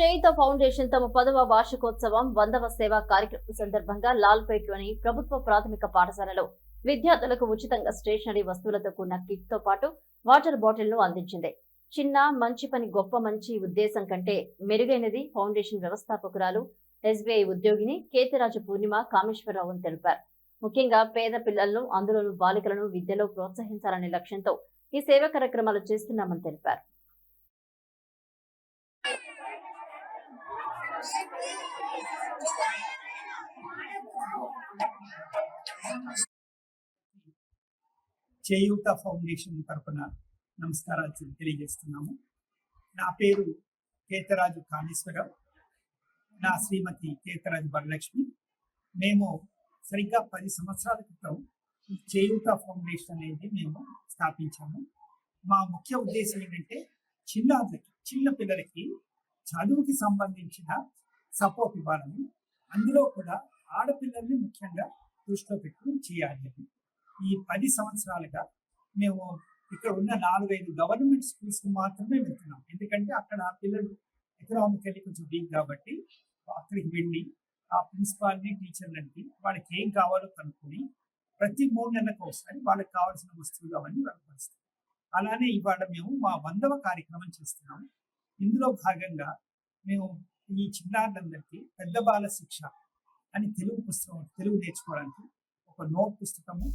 చేయిత foundation తమ పదవ వార్షికోత్సవం వందవ సేవా కార్యక్రమం సందర్భంగా లాల్పేట్లోని ప్రభుత్వ ప్రాథమిక పాఠశాలలో విద్యార్థులకు ఉచితంగా స్టేషనరీ వస్తువులతో కూడిన కిట్తో పాటు వాటర్ బాటిల్ను అందించింది. చిన్న మంచి పని గొప్ప మంచి ఉద్దేశం కంటే మెరుగైనది ఫౌండేషన్ వ్యవస్థాపకురాలు ఎస్బీఐ ఉద్యోగిని కేతిరాజు పూర్ణిమ కామేశ్వరరావు తెలిపారు. ముఖ్యంగా పేద పిల్లలను అందులోనూ బాలికలను విద్యలో ప్రోత్సహించాలనే లక్ష్యంతో ఈ సేవా కార్యక్రమాలు చేస్తున్నామని తెలిపారు. చేయూత ఫౌండేషన్ తరపున నమస్కారాలు తెలియజేస్తున్నాము. నా పేరు కేతరాజు కాళేశ్వరరావు. నా శ్రీమతి కేతరాజు వరలక్ష్మి. మేము సరిగ్గా పది సంవత్సరాల క్రితం చేయూత ఫౌండేషన్ అనేది మేము స్థాపించాము. మా ముఖ్య ఉద్దేశం ఏంటంటే చిన్నారులకి చిన్న పిల్లలకి చదువుకి సంబంధించిన సపోర్ట్ ఇవ్వాలని అందులో కూడా ఆడపిల్లల్ని ముఖ్యంగా దృష్టిలో పెట్టుకుని చేయాలి అని ఈ పది సంవత్సరాలుగా మేము ఇక్కడ ఉన్న నాలుగైదు గవర్నమెంట్ స్కూల్స్ మాత్రమే వెళ్తున్నాం. ఎందుకంటే అక్కడ ఆ పిల్లలు ఎకనామికల్లీ కొంచెం వీక్ కాబట్టి అక్కడికి వెళ్ళి ఆ ప్రిన్సిపాల్ని టీచర్లని వాళ్ళకి ఏం కావాలో కనుక్కొని ప్రతి మూడు నెలలకు ఒకసారి వాళ్ళకి కావాల్సిన వస్తువులు అవన్నీ వాళ్ళకి అలానే ఇవాళ మేము మా వందవ కార్యక్రమం చేస్తున్నాము ఇందులో భాగంగా మేము ఈ చిన్నారులందరికీ పెద్ద బాల శిక్ష అని తెలుగు పుస్తకం తెలుగు నేర్చుకోవడానికి ఒక నోట్ పుస్తకము